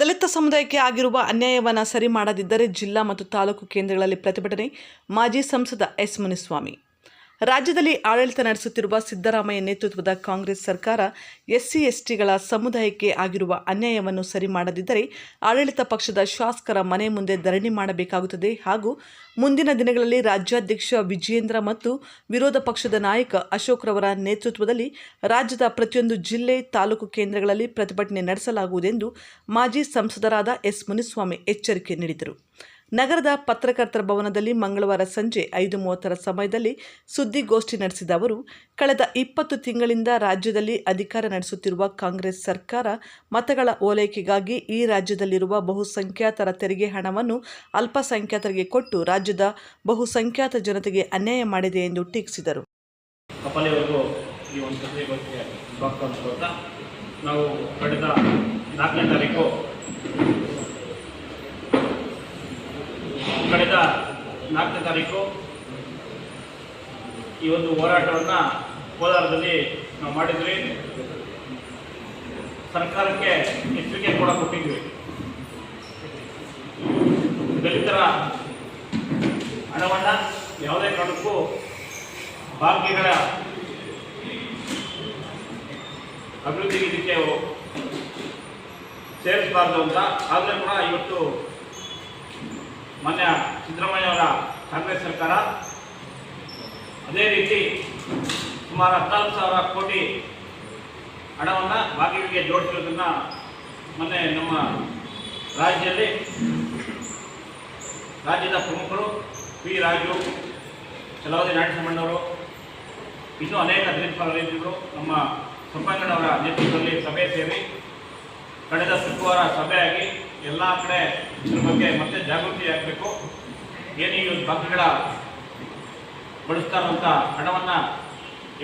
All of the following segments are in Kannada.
ದಲಿತ ಸಮುದಾಯಕ್ಕೆ ಆಗಿರುವ ಅನ್ಯಾಯವನ್ನು ಸರಿ ಮಾಡದಿದ್ದರೆ ಜಿಲ್ಲಾ ಮತ್ತು ತಾಲೂಕು ಕೇಂದ್ರಗಳಲ್ಲಿ ಪ್ರತಿಭಟನೆ. ಮಾಜಿ ಸಂಸದ ಎಸ್ ಮುನಿಸ್ವಾಮಿ. ರಾಜ್ಯದಲ್ಲಿ ಆಡಳಿತ ನಡೆಸುತ್ತಿರುವ ಸಿದ್ದರಾಮಯ್ಯ ನೇತೃತ್ವದ ಕಾಂಗ್ರೆಸ್ ಸರ್ಕಾರ ಎಸ್ಸಿ ಎಸ್ಟಿಗಳ ಸಮುದಾಯಕ್ಕೆ ಆಗಿರುವ ಅನ್ಯಾಯವನ್ನು ಸರಿ ಮಾಡದಿದ್ದರೆ ಆಡಳಿತ ಪಕ್ಷದ ಶಾಸಕರ ಮನೆ ಮುಂದೆ ಧರಣಿ ಮಾಡಬೇಕಾಗುತ್ತದೆ ಹಾಗೂ ಮುಂದಿನ ದಿನಗಳಲ್ಲಿ ರಾಜ್ಯಾಧ್ಯಕ್ಷ ವಿಜಯೇಂದ್ರ ಮತ್ತು ವಿರೋಧ ಪಕ್ಷದ ನಾಯಕ ಅಶೋಕ್ ರವರ ನೇತೃತ್ವದಲ್ಲಿ ರಾಜ್ಯದ ಪ್ರತಿಯೊಂದು ಜಿಲ್ಲೆ, ತಾಲೂಕು ಕೇಂದ್ರಗಳಲ್ಲಿ ಪ್ರತಿಭಟನೆ ನಡೆಸಲಾಗುವುದೆಂದು ಮಾಜಿ ಸಂಸದರಾದ ಎಸ್ ಮುನಿಸ್ವಾಮಿ ಎಚ್ಚರಿಕೆ ನೀಡಿದರು. ನಗರದ ಪತ್ರಕರ್ತರ ಭವನದಲ್ಲಿ ಮಂಗಳವಾರ ಸಂಜೆ ಐದು ಮೂವತ್ತರ ಸಮಯದಲ್ಲಿ ಸುದ್ದಿಗೋಷ್ಠಿ ನಡೆಸಿದ ಅವರು, ಕಳೆದ ಇಪ್ಪತ್ತು ತಿಂಗಳಿಂದ ರಾಜ್ಯದಲ್ಲಿ ಅಧಿಕಾರ ನಡೆಸುತ್ತಿರುವ ಕಾಂಗ್ರೆಸ್ ಸರ್ಕಾರ ಮತಗಳ ಓಲೈಕೆಗಾಗಿ ಈ ರಾಜ್ಯದಲ್ಲಿರುವ ಬಹುಸಂಖ್ಯಾತರ ತೆರಿಗೆ ಹಣವನ್ನು ಅಲ್ಪಸಂಖ್ಯಾತರಿಗೆ ಕೊಟ್ಟು ರಾಜ್ಯದ ಬಹುಸಂಖ್ಯಾತ ಜನತೆಗೆ ಅನ್ಯಾಯ ಮಾಡಿದೆ ಎಂದು ಟೀಕಿಸಿದರು. ನಾವು ಕಳೆದ ನಾಲ್ಕನೇ ತಾರೀಕು ಕಳೆದ ನಾಲ್ಕನೇ ತಾರೀಕು ಈ ಒಂದು ಹೋರಾಟವನ್ನು ಕೋಲಾರದಲ್ಲಿ ನಾವು ಮಾಡಿದ್ವಿ. ಸರ್ಕಾರಕ್ಕೆ ಎಚ್ಚರಿಕೆ ಕೂಡ ಕೊಟ್ಟಿದ್ವಿ. ದಲಿತರ ಹಣವನ್ನು ಯಾವುದೇ ಕಾರಣಕ್ಕೂ ಭಾಗ್ಯಗಳ ಅಭಿವೃದ್ಧಿಗೆ ಇದಕ್ಕೆ ಸೇರಿಸಬಾರ್ದು ಅಂತ. ಆದರೆ ಕೂಡ ಇವತ್ತು ಮಾನ್ಯ ಸಿದ್ದರಾಮಯ್ಯ ಅವರ ಕಾಂಗ್ರೆಸ್ ಸರ್ಕಾರ, ಅದೇ ರೀತಿ ಸುಮಾರು ಹದಿನಾಲ್ಕು ಸಾವಿರ ಕೋಟಿ ಹಣವನ್ನು ಬಾಗಿಲಿಗೆ ಜೋಡಿಸಿರೋದನ್ನು ಮೊನ್ನೆ ನಮ್ಮ ರಾಜ್ಯದಲ್ಲಿ ರಾಜ್ಯದ ಪ್ರಮುಖರು ಪಿ ರಾಜು ಚಲವಾದಿ ನಾರಾಯಣಸ್ವಾಮಣ್ಣವರು ಇನ್ನೂ ಅನೇಕ ದಲಿತರು ನಮ್ಮ ಸಂಪಂಗಣ್ಣವರ ನೇತೃತ್ವದಲ್ಲಿ ಸಭೆ ಸೇರಿ ಕಳೆದ ಶುಕ್ರವಾರ ಸಭೆಯಾಗಿ ಎಲ್ಲ ಕಡೆ ಇದ್ರ ಬಗ್ಗೆ ಮತ್ತೆ ಜಾಗೃತಿ ಆಗಬೇಕು ಏನು ಈ ಒಂದು ಬಂಕ್ಗಳ ಬಳಸ್ತಾ ಹಣವನ್ನು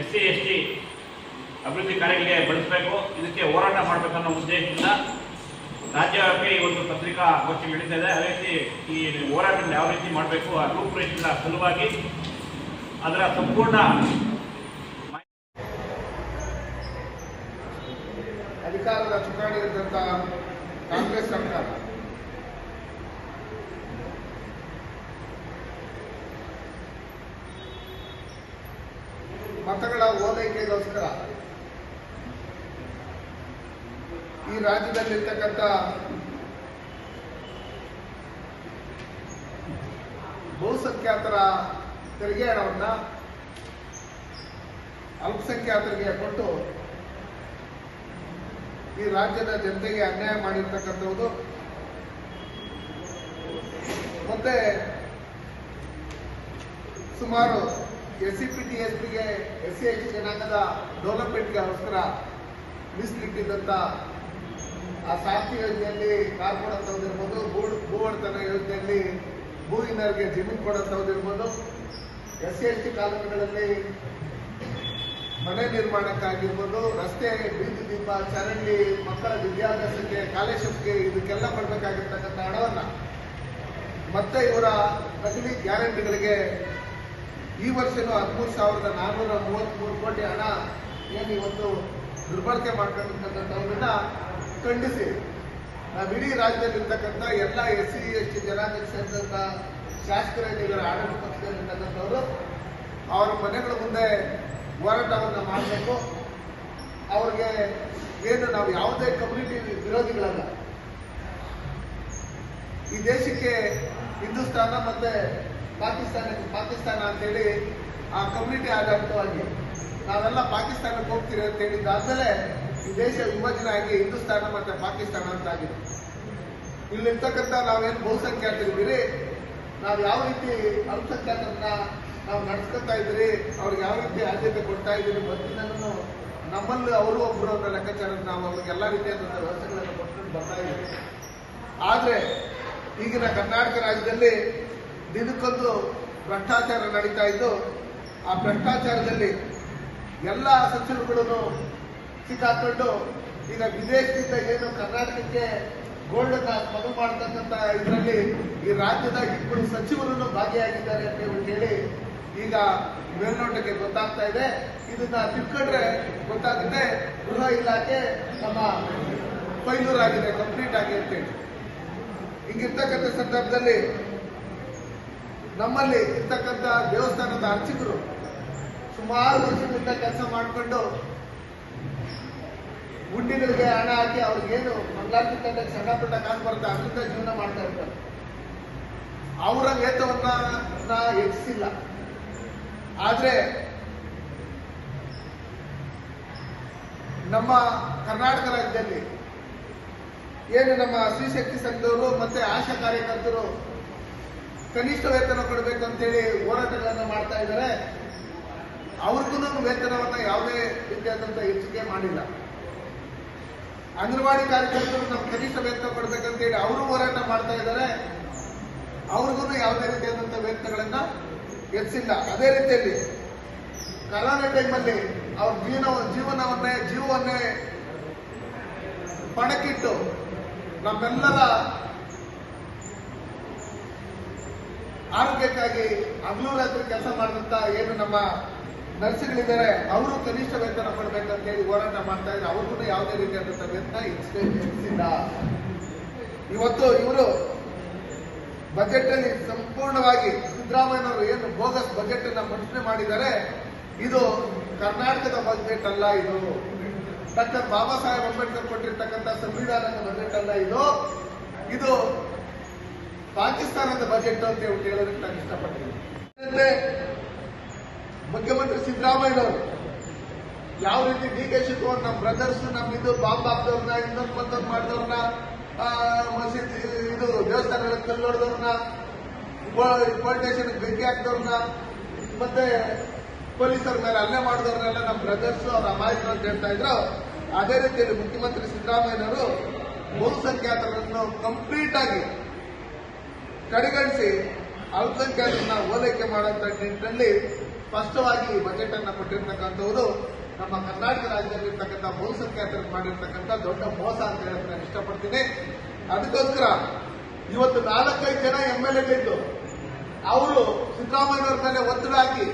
ಎಸ್ ಸಿ ಎಸ್ ಟಿ ಅಭಿವೃದ್ಧಿ ಕಾರ್ಯಗಳಿಗೆ ಬಳಸಬೇಕು, ಇದಕ್ಕೆ ಹೋರಾಟ ಮಾಡಬೇಕನ್ನೋ ಉದ್ದೇಶದಿಂದ ರಾಜ್ಯವ್ಯಾಪಿ ಈ ಒಂದು ಪತ್ರಿಕಾ ಗೋಷ್ಠಿ ನಡೀತಾ ಇದೆ. ಅದೇ ರೀತಿ ಈ ಹೋರಾಟವನ್ನು ಯಾವ ರೀತಿ ಮಾಡಬೇಕು, ಆ ರೂಪುರೇಷೆಗಳ ಸಲುವಾಗಿ ಅದರ ಸಂಪೂರ್ಣ ಅಧಿಕಾರದ ಚುಕ್ಕಾಣಿಯಿದ್ದಂಥ ಕಾಂಗ್ರೆಸ್ ಸರ್ಕಾರ ಮತಗಳ ಓಲೈಕೆಗೋಸ್ಕರ ಈ ರಾಜ್ಯದಲ್ಲಿರ್ತಕ್ಕಂಥ ಬಹುಸಂಖ್ಯಾತರ ತೆರಿಗೆ ಹಣವನ್ನು ಅಲ್ಪಸಂಖ್ಯಾತರಿಗೆ ಕೊಟ್ಟು ಈ ರಾಜ್ಯದ ಜನತೆಗೆ ಅನ್ಯಾಯ ಮಾಡಿರ್ತಕ್ಕಂಥದ್ದು. ಮತ್ತೆ ಸುಮಾರು S C P T S ಪಿಗೆ ಎಸ್ ಸಿ ಎಸ್ ಜನಾಂಗದ ಡೆವಲಪ್ಮೆಂಟ್ಗೋಸ್ಕರ ಮೀಸಲಿಟ್ಟಿದ್ದಂಥ ಆ ಸಾಕ್ಷಿ ಯೋಜನೆಯಲ್ಲಿ ಕಾರ್ ಕೊಡೋಂಥದ್ದಿರ್ಬೋದು ಭೂ ಭೂ ಒಡೆತನ ಯೋಜನೆಯಲ್ಲಿ ಭೂವಿನರಿಗೆ ಜಮೀನು ಕೊಡೋಂಥದ್ದಿರ್ಬೋದು ಎಸ್ ಸಿ ಎಸ್ ಟಿ ಕಾಲೋನಿಗಳಲ್ಲಿ ಮನೆ ನಿರ್ಮಾಣಕ್ಕಾಗಿರ್ಬೋದು, ರಸ್ತೆ, ಬೀದಿ ದೀಪ, ಚರಂಡಿ, ಮಕ್ಕಳ ವಿದ್ಯಾಭ್ಯಾಸಕ್ಕೆ, ಕಾಲೇಜಸ್ಗೆ ಇದಕ್ಕೆಲ್ಲ ಕೊಡಬೇಕಾಗಿರ್ತಕ್ಕಂಥ ಹಣವನ್ನು ಮತ್ತೆ ಇವರ ನಕಲಿ ಗ್ಯಾರಂಟಿಗಳಿಗೆ ಈ ವರ್ಷನೂ ಹದಿಮೂರು ಸಾವಿರದ ನಾನ್ನೂರ ಮೂವತ್ತ್ಮೂರು ಕೋಟಿ ಹಣ ಏನು ಇವತ್ತು ದುರ್ಬಳಕೆ ಮಾಡ್ಕೊಂಡಿರ್ತಕ್ಕಂಥವ್ರನ್ನ ಖಂಡಿಸಿ. ನಾವು ಇಡೀ ರಾಜ್ಯದಲ್ಲಿರ್ತಕ್ಕಂಥ ಎಲ್ಲ ಎಸ್ ಸಿ ಎಸ್ ಟಿ ಜನಾಂಗಕ್ಕೆ ಸೇರಿದಂಥ ಶಾಸಕರ ಆಡಳಿತ ಪಕ್ಷದಲ್ಲಿರ್ತಕ್ಕಂಥವರು ಅವರ ಮನೆಗಳ ಮುಂದೆ ಹೋರಾಟವನ್ನು ಮಾಡಬೇಕು. ಅವ್ರಿಗೆ ಏನು ನಾವು ಯಾವುದೇ ಕಮ್ಯುನಿಟಿ ವಿರೋಧಿಗಳಲ್ಲ. ಈ ದೇಶಕ್ಕೆ ಹಿಂದೂಸ್ತಾನ ಮತ್ತೆ ಪಾಕಿಸ್ತಾನ ಪಾಕಿಸ್ತಾನ ಅಂತೇಳಿ ಆ ಕಮ್ಯುನಿಟಿ ಆಧಾರಿತವಾಗಿ ನಾವೆಲ್ಲ ಪಾಕಿಸ್ತಾನಕ್ಕೆ ಹೋಗ್ತೀರಿ ಅಂತ ಹೇಳಿದ್ದಾದ್ಮೇಲೆ ಈ ದೇಶ ವಿಭಜನೆ ಆಗಿ ಹಿಂದೂಸ್ತಾನ ಮತ್ತೆ ಪಾಕಿಸ್ತಾನ ಅಂತ ಆಗಿದೆ ಇಲ್ಲಿರ್ತಕ್ಕಂಥ ನಾವೇನು ಬಹುಸಂಖ್ಯಾತರಿದ್ದೀರಿ ನಾವು ಯಾವ ರೀತಿ ಅಲ್ಪಸಂಖ್ಯಾತರನ್ನ ನಾವು ನಡ್ಸ್ಕೊತಾ ಇದ್ದೀರಿ? ಅವ್ರಿಗೆ ಯಾವ ರೀತಿ ಆದ್ಯತೆ ಕೊಡ್ತಾ ಇದ್ದೀರಿ? ಮೊದಲಿನೂ ನಮ್ಮಲ್ಲಿ ಅವರು ಒಬ್ಬರು ಅನ್ನೋ ಲೆಕ್ಕಾಚಾರ ನಾವು ಅವ್ರಿಗೆ ಎಲ್ಲ ರೀತಿಯಾದಂಥ ವ್ಯವಸ್ಥೆಗಳನ್ನು ಕೊಟ್ಕೊಂಡು ಬರ್ತಾ ಇದ್ದೀವಿ. ಆದರೆ ಈಗಿನ ಕರ್ನಾಟಕ ರಾಜ್ಯದಲ್ಲಿ ದಿನಕ್ಕೊಂದು ಭ್ರಷ್ಟಾಚಾರ ನಡೀತಾ ಇದ್ದು, ಆ ಭ್ರಷ್ಟಾಚಾರದಲ್ಲಿ ಎಲ್ಲ ಸಚಿವರುಗಳನ್ನು ಸಿಕ್ಕಾಕೊಂಡು ಈಗ ವಿದೇಶದಿಂದ ಏನು ಕರ್ನಾಟಕಕ್ಕೆ ಗೋಲ್ಡ್ ಮದು ಮಾಡ್ತಕ್ಕಂಥ ಇದರಲ್ಲಿ ಈ ರಾಜ್ಯದ ಇಬ್ಬರು ಸಚಿವರನ್ನು ಭಾಗಿಯಾಗಿದ್ದಾರೆ ಅಂತ ಹೇಳಿ ಈಗ ಮೇಲ್ನೋಟಕ್ಕೆ ಗೊತ್ತಾಗ್ತಾ ಇದೆ. ಇದನ್ನ ತಿಳ್ಕೊಂಡ್ರೆ ಗೊತ್ತಾಗುತ್ತೆ. ಗೃಹ ಇಲಾಖೆ ನಮ್ಮ ಫೈಲೂರ್ ಆಗಿದೆ ಕಂಪ್ಲೀಟ್ ಆಗಿ ಅಂತೇಳಿ ಹಿಂಗಿರ್ತಕ್ಕಂಥ ಸಂದರ್ಭದಲ್ಲಿ ನಮ್ಮಲ್ಲಿ ಇರ್ತಕ್ಕಂಥ ದೇವಸ್ಥಾನದ ಅರ್ಚಕರು ಸುಮಾರು ವರ್ಷದಿಂದ ಕೆಲಸ ಮಾಡಿಕೊಂಡು ಗುಂಡಿಗಳಿಗೆ ಹಣ ಹಾಕಿ ಅವ್ರಿಗೇನು ಮಂಗಳಾರತಿ ಸಣ್ಣ ಪುಟ್ಟ ಕಾಸು ಬರುತ್ತೆ ಅದರಿಂದ ಜೀವನ ಮಾಡ್ತಾ ಇರ್ತಾರೆ. ಅವರ ವೇತವನ್ನ ಹೆಚ್ಚಿಸಿಲ್ಲ. ಆದ್ರೆ ನಮ್ಮ ಕರ್ನಾಟಕ ರಾಜ್ಯದಲ್ಲಿ ಏನು ನಮ್ಮ ಸ್ತ್ರೀಶಕ್ತಿ ಸಂಘದವರು ಮತ್ತೆ ಆಶಾ ಕಾರ್ಯಕರ್ತರು ಕನಿಷ್ಠ ವೇತನ ಕೊಡಬೇಕು ಅಂತೇಳಿ ಹೋರಾಟಗಳನ್ನು ಮಾಡ್ತಾ ಇದ್ದಾರೆ. ಅವ್ರಿಗೂ ವೇತನವನ್ನ ಯಾವುದೇ ರೀತಿಯಾದಂತ ಹೆಚ್ಚಿಗೆ ಮಾಡಿಲ್ಲ. ಅಂಗನವಾಡಿ ಕಾರ್ಯಕರ್ತರು ನಮ್ಮ ಕನಿಷ್ಠ ವೇತನ ಕೊಡ್ಬೇಕಂತೇಳಿ ಅವರು ಹೋರಾಟ ಮಾಡ್ತಾ ಇದ್ದಾರೆ. ಅವ್ರಿಗೂ ಯಾವುದೇ ರೀತಿಯಾದಂತಹ ವೇತನಗಳನ್ನ ಹೆಚ್ಚಿಲ್ಲ. ಅದೇ ರೀತಿಯಲ್ಲಿ ಕರೋನಾ ಟೈಮಲ್ಲಿ ಅವ್ರ ಜೀವನ, ಜೀವನವನ್ನೇ, ಜೀವವನ್ನೇ ಪಣಕ್ಕಿಟ್ಟು ನಮ್ಮೆಲ್ಲರ ಆರೋಗ್ಯಕ್ಕಾಗಿ ಹಗಲು ರಾತ್ರಿ ಕೆಲಸ ಮಾಡಿದಂತ ಏನು ನಮ್ಮ ನರ್ಸ್ಗಳಿದ್ದಾರೆ, ಅವರು ಕನಿಷ್ಠ ವೇತನ ಕೊಡ್ಬೇಕಂತ ಹೇಳಿ ಹೋರಾಟ ಮಾಡ್ತಾ ಇದ್ದಾರೆ. ಅವ್ರಿಗೂ ಯಾವುದೇ ರೀತಿಯಾದಂತ ವೇತನ ಹೆಚ್ಚಿಗೆ ಹೆಚ್ಚಿಲ್ಲ ಇವತ್ತು ಇವರು ಬಜೆಟ್ ಅಲ್ಲಿ ಸಂಪೂರ್ಣವಾಗಿ ಸಿದ್ದರಾಮಯ್ಯನವರು ಏನು ಬೋಗಸ್ ಬಜೆಟ್ ಅನ್ನ ಮಂಡನೆ ಮಾಡಿದ್ದಾರೆ, ಇದು ಕರ್ನಾಟಕದ ಬಜೆಟ್ ಅಲ್ಲ ಇದು. ಡಾಕ್ಟರ್ ಬಾಬಾ ಸಾಹೇಬ್ ಅಂಬೇಡ್ಕರ್ ಕೊಟ್ಟಿರ್ತಕ್ಕಂಥ ಸಂವಿಧಾನದ ಬಜೆಟ್ ಅಲ್ಲ ಇದು. ಇದು ಪಾಕಿಸ್ತಾನದ ಬಜೆಟ್ ಅಂತ ಹೇಳಿ ಹೇಳೋದಕ್ಕೆ ನಾನು ಇಷ್ಟಪಡ್ತೀನಿ. ಅಂದ್ರೆ ಮುಖ್ಯಮಂತ್ರಿ ಸಿದ್ದರಾಮಯ್ಯನವರು ಯಾವ ರೀತಿ ಡಿ ಕೆ ಶಿವಕುಮಾರ್ ನಮ್ಮ ಬ್ರದರ್ಸ್ ನಮ್ಮ ಇದು ಬಾಂಬ್ ಹಾಕ್ದವ್ರನ್ನ ಇನ್ನೊಂದು ಮತ್ತೊಂದು ಮಾಡಿದವ್ರನ್ನ ಮಸೀದಿ, ಇದು ದೇವಸ್ಥಾನಗಳ ಕಲ್ಲೊಡೆದವ್ರನ್ನ ಪೊಲೀಸ್ ಸ್ಟೇಷನ್ ಬೆಂಕಿ ಹಾಕ್ದವ್ರನ್ನ, ಮತ್ತೆ ಪೊಲೀಸರ ಮೇಲೆ ಹಲ್ಲೆ ಮಾಡಿದವ್ರನ್ನೆಲ್ಲ ನಮ್ಮ ಬ್ರದರ್ಸ್ ಅವ್ರ ಅಮಾಯಕರು ಅಂತ ಹೇಳ್ತಾ ಇದ್ರು. ಅದೇ ರೀತಿಯಲ್ಲಿ ಮುಖ್ಯಮಂತ್ರಿ ಸಿದ್ದರಾಮಯ್ಯನವರು ಬಹುಸಂಖ್ಯಾತರನ್ನು ಕಂಪ್ಲೀಟ್ ಆಗಿ ಕಡೆಗಣಿಸಿ ಅಲ್ಪಸಂಖ್ಯಾತರನ್ನ ಓಲೈಕೆ ಮಾಡುವಂತ ನಿಟ್ಟಿನಲ್ಲಿ ಸ್ಪಷ್ಟವಾಗಿ ಬಜೆಟ್ ಅನ್ನ ಕೊಟ್ಟಿರ್ತಕ್ಕಂಥವರು ನಮ್ಮ ಕರ್ನಾಟಕ ರಾಜ್ಯದಲ್ಲಿರ್ತಕ್ಕಂಥ ಬಹುಸಂಖ್ಯಾತರಿಗೆ ಮಾಡಿರ್ತಕ್ಕಂಥ ದೊಡ್ಡ ಮೋಸ ಅಂತ ಹೇಳಕ್ ನಾನು ಇಷ್ಟಪಡ್ತೀನಿ. ಅದಕ್ಕೋಸ್ಕರ ಇವತ್ತು ನಾಲ್ಕೈದು ಜನ ಎಂ ಎಲ್ ಎಗಳಿದ್ದು, ಅವರು ಸಿದ್ದರಾಮಯ್ಯವ್ರ ಮೇಲೆ ಒತ್ತಡ ಹಾಕಿ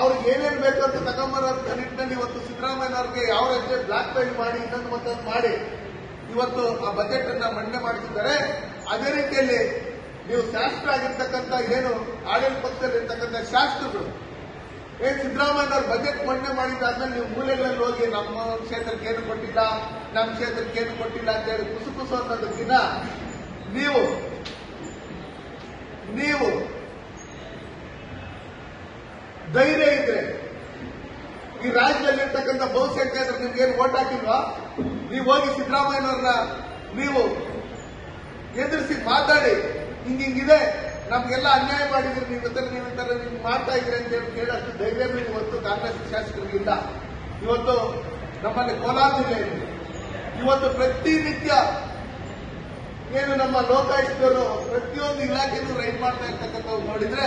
ಅವ್ರಿಗೆ ಏನೇನು ಬೇಕು ಅಂತ ತಗೊಂಬರೋ ನಿಟ್ಟಿನಲ್ಲಿ ಇವತ್ತು ಸಿದ್ದರಾಮಯ್ಯವ್ರಿಗೆ ಯಾವ ರೀತಿ ಬ್ಲಾಕ್ ಮೇಲ್ ಮಾಡಿ, ಇನ್ನೊಂದು ಮತ್ತೊಂದು ಮಾಡಿ, ಇವತ್ತು ಆ ಬಜೆಟ್ ಅನ್ನ ಮಂಡನೆ ಮಾಡಿಸಿದ್ದಾರೆ. ಅದೇ ರೀತಿಯಲ್ಲಿ ನೀವು ಶಾಸಕರಾಗಿರ್ತಕ್ಕಂಥ ಏನು ಆಡಳಿತ ಪಕ್ಷದಲ್ಲಿ ಇರ್ತಕ್ಕಂಥ ಶಾಸಕರು ಏನ್ ಸಿದ್ದರಾಮಯ್ಯನವ್ರು ಬಜೆಟ್ ಮಂಡನೆ ಮಾಡಿದ್ದಾದ್ಮೇಲೆ ನೀವು ಮೂಲೆಗಳಲ್ಲಿ ಹೋಗಿ ನಮ್ಮ ಕ್ಷೇತ್ರಕ್ಕೆ ಏನು ಕೊಟ್ಟಿಲ್ಲ, ನಮ್ಮ ಕ್ಷೇತ್ರಕ್ಕೆ ಏನು ಕೊಟ್ಟಿಲ್ಲ ಅಂತ ಹೇಳಿ ಕುಸು ಕುಸು ಅನ್ನೋದಕ್ಕಿಂತ ನೀವು ನೀವು ಧೈರ್ಯ ಇದ್ರೆ, ಈ ರಾಜ್ಯದಲ್ಲಿ ಇರ್ತಕ್ಕಂಥ ಬಹುಸಂಖ್ಯಾತರು ನಿಮ್ಗೆ ಏನು ಓಟ್ ಹಾಕಿಲ್ವಾ? ನೀವು ಹೋಗಿ ಸಿದ್ದರಾಮಯ್ಯನವ್ರನ್ನ ನೀವು ಎದುರಿಸಿ ಮಾತಾಡಿ. ಹಿಂಗಿಂಗಿದೆ, ನಮ್ಗೆಲ್ಲ ಅನ್ಯಾಯ ಮಾಡಿದ್ರಿ ನೀವು ಇತರ ನೀವು ತರ ಮಾಡ್ತಾ ಇದ್ರಿ ಅಂತ ಹೇಳಿ ಕೇಳಷ್ಟು ಧೈರ್ಯವೇ ಇವತ್ತು ಕಾಂಗ್ರೆಸ್ ಶಾಸಕರಿಗೆ ಇಲ್ಲ. ಇವತ್ತು ನಮ್ಮಲ್ಲಿ ಕೋಲಾರ ಜಿಲ್ಲೆ ಇವತ್ತು ಪ್ರತಿನಿತ್ಯ ಏನು ನಮ್ಮ ಲೋಕಾಯುಕ್ತರು ಪ್ರತಿಯೊಂದು ಇಲಾಖೆನೂ ರೈಡ್ ಮಾಡ್ತಾ ಇರ್ತಕ್ಕಂಥವು ನೋಡಿದ್ರೆ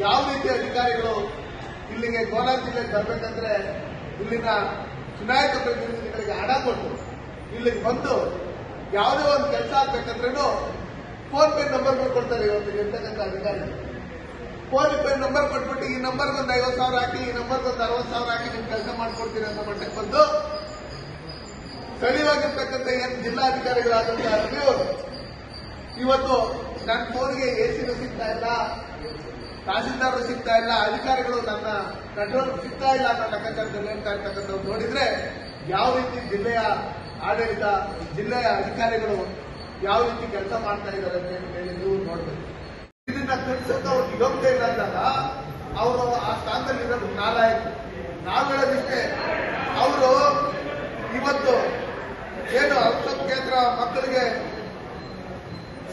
ಯಾವ ರೀತಿ ಅಧಿಕಾರಿಗಳು ಇಲ್ಲಿಗೆ ಕೋಲಾರ ಜಿಲ್ಲೆಗೆ ಬರ್ಬೇಕಂದ್ರೆ ಇಲ್ಲಿನ ಚುನಾಯಿತ ಪ್ರತಿನಿಧಿಗಳಿಗೆ ಹಣ ಕೊಟ್ಟು ಇಲ್ಲಿಗೆ ಬಂದು ಯಾವುದೇ ಒಂದು ಕೆಲಸ ಆಗ್ಬೇಕಂದ್ರೂ ಫೋನ್ ಪೇ ನಂಬರ್ ಕೊಡ್ತಾರೆ ಇವತ್ತು ಇರ್ತಕ್ಕಂಥ ಅಧಿಕಾರಿ. ಫೋನ್ ಪೇ ನಂಬರ್ ಕೊಟ್ಬಿಟ್ಟು ಈ ನಂಬರ್ಗೆ ಒಂದು ಐವತ್ತು ಸಾವಿರ ಹಾಕಿ, ಈ ನಂಬರ್ಗೆ ಒಂದು ಅರವತ್ತು ಸಾವಿರ ಹಾಕಿ ನಿಮ್ ಕೆಲಸ ಮಾಡ್ಕೊಡ್ತೀನಿ ಅಂತ ಮಟ್ಟಕ್ಕೆ ಬಂದು ಸ್ಥಳೀಯವಾಗಿರ್ತಕ್ಕಂಥ ಏನು ಜಿಲ್ಲಾಧಿಕಾರಿಗಳಾದಂತಹ ನೀವು ಇವತ್ತು ನನ್ನ ಫೋನ್ಗೆ ಎ ಸಿನೂ ಸಿಗ್ತಾ ಇಲ್ಲ, ತಹಸೀಲ್ದಾರರು ಸಿಗ್ತಾ ಇಲ್ಲ, ಅಧಿಕಾರಿಗಳು ನನ್ನ ಕಂಟ್ರೋಲ್ ಸಿಗ್ತಾ ಇಲ್ಲ ಅನ್ನೋ ಲೆಕ್ಕಾಚಾರದಲ್ಲಿ ಹೇಳ್ತಾ ಇರ್ತಕ್ಕಂಥವ್ರು ನೋಡಿದ್ರೆ ಯಾವ ರೀತಿ ಜಿಲ್ಲೆಯ ಆಡಳಿತ, ಜಿಲ್ಲೆಯ ಅಧಿಕಾರಿಗಳು ಯಾವ ರೀತಿ ಕೆಲಸ ಮಾಡ್ತಾ ಇದ್ದಾರೆ ಅಂತ ಹೇಳಿ ನೀವು ನೋಡ್ಬೇಕು. ಇದನ್ನ ಕಟ್ಸಕ್ಕೆ ಅವ್ರಿಗೆ ಯೋಗ್ಯತೆ ಇಲ್ಲ ಅಂದಾಗ ಅವರು ಆ ಸ್ಥಾನದಲ್ಲಿ ಇರೋದು ನಾಲಾಯಕ. ನಾವು ಹೇಳೋದಿಷ್ಟೇ, ಅವರು ಇವತ್ತು ಏನು ಅಲ್ಪಸಂಖ್ಯಾತರ ಮಕ್ಕಳಿಗೆ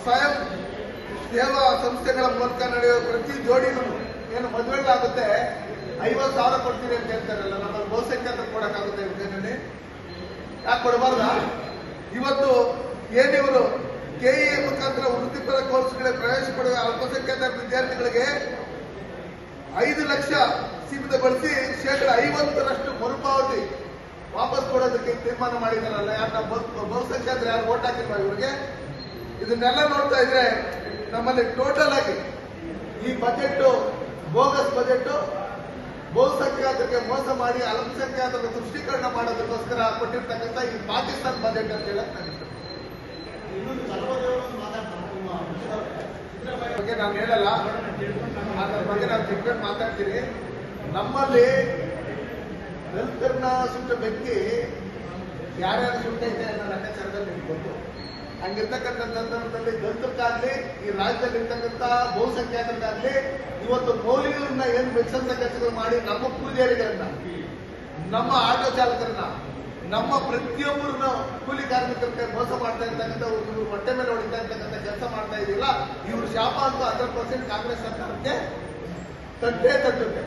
ಸ್ವಯಂ ಸೇವಾ ಸಂಸ್ಥೆಗಳ ಮೂಲಕ ನಡೆಯುವ ಪ್ರತಿ ಜೋಡಿನೂ ಏನು ಮದುವೆಗಳಾಗುತ್ತೆ ಐವತ್ತು ಸಾವಿರ ಕೊಡ್ತೀರಿ ಅಂತ ಹೇಳ್ತಾರಲ್ಲ, ನಮ್ಮಲ್ಲಿ ಬಹುಸಂಖ್ಯಾತರು ಕೊಡಕ್ಕಾಗುತ್ತೆ ಹೇಳಿ. ಯಾಕೆ ಕೊಡಬಾರ್ದ? ಇವತ್ತು ಏನಿವರು ಕೆಇಎ ಮುಖಾಂತರ ವೃತ್ತಿಪರ ಕೋರ್ಸ್ಗಳಿಗೆ ಪ್ರವೇಶ ಪಡೆದ ಅಲ್ಪಸಂಖ್ಯಾತ ವಿದ್ಯಾರ್ಥಿಗಳಿಗೆ ಐದು ಲಕ್ಷ ಸೀಮಿತಗೊಳಿಸಿ ಶೇಕಡ ಐವತ್ತರಷ್ಟು ಮರುಪಾವತಿ ವಾಪಸ್ ಕೊಡೋದಕ್ಕೆ ತೀರ್ಮಾನ ಮಾಡಿದಾರಲ್ಲ ಯಾರು ಬಹುಸಂಖ್ಯಾತರು ಯಾರು ಓಟ್ ಹಾಕಿಲ್ಲ ಇವರಿಗೆ ಇದನ್ನೆಲ್ಲ ನೋಡ್ತಾ ಇದ್ರೆ ನಮ್ಮಲ್ಲಿ ಟೋಟಲ್ ಆಗಿ ಈ ಬಜೆಟ್ ಬೋಗಸ್ ಬಜೆಟ್ ಬಹುಸಂಖ್ಯಾತರಿಗೆ ಮೋಸ ಮಾಡಿ ಅಲ್ಪಸಂಖ್ಯಾತರ ತುಷ್ಟೀಕರಣ ಮಾಡೋದಕ್ಕೋಸ್ಕರ ಕೊಟ್ಟಿರ್ತಕ್ಕಂಥ ಈ ಪಾಕಿಸ್ತಾನ್ ಬಜೆಟ್ ಅಂತ ಹೇಳಕ್ ನಾನು ಇಷ್ಟಪಡ್ತೀನಿ. ಬಗ್ಗೆ ನಾನು ಹೇಳಲ್ಲ. ಬಗ್ಗೆ ನಾನು ತಿಳ್ಕೊಂಡು ಮಾತಾಡ್ತೀನಿ. ನಮ್ಮಲ್ಲಿ ವೆಲ್ಫೇರ್ನ ಸುಟ್ಟ ವ್ಯಕ್ತಿ ಯಾರ್ಯಾರು ಸುಟ್ಟೈತೆ ಅನ್ನೋ ಲೆಕ್ಕಾಚಾರದಲ್ಲಿ ನಿಮ್ಗೆ ಗೊತ್ತು. ಹಂಗಿರ್ತಕ್ಕಂಥ ಸಂದರ್ಭದಲ್ಲಿ ದಲಿತಕ್ಕಾಗಲಿ ಈ ರಾಜ್ಯದಲ್ಲಿ ಇರ್ತಕ್ಕಂಥ ಬಹುಸಂಖ್ಯಾತರಿಗಾಗ್ಲಿ ಇವತ್ತು ಮೌಲ್ಯಗಳನ್ನ ಏನು ಮೆಚ್ಚಂತ ಕೆಲಸಗಳು ಮಾಡಿ ನಮ್ಮ ಪೂಜಾರಿಗಳನ್ನ ನಮ್ಮ ಆಟೋ ಚಾಲಕರನ್ನ ನಮ್ಮ ಪ್ರತಿಯೊಬ್ಬರನ್ನ ಕೂಲಿ ಕಾರ್ಮಿಕರಿಗೆ ಮೋಸ ಮಾಡ್ತಾ ಇರ್ತಕ್ಕಂಥ ಇವರು ಹೊಟ್ಟೆ ಮೇಲೆ ಹೊಡಿತಾ ಇರ್ತಕ್ಕಂಥ ಕೆಲಸ ಮಾಡ್ತಾ ಇದೆಯಲ್ಲ ಇವರು ಶಾಪ ಅಂತ ಹಂಡ್ರೆಡ್ ಪರ್ಸೆಂಟ್ ಕಾಂಗ್ರೆಸ್ ಸರ್ಕಾರಕ್ಕೆ ತಟ್ಟೆ ತಟ್ಟುತ್ತೆ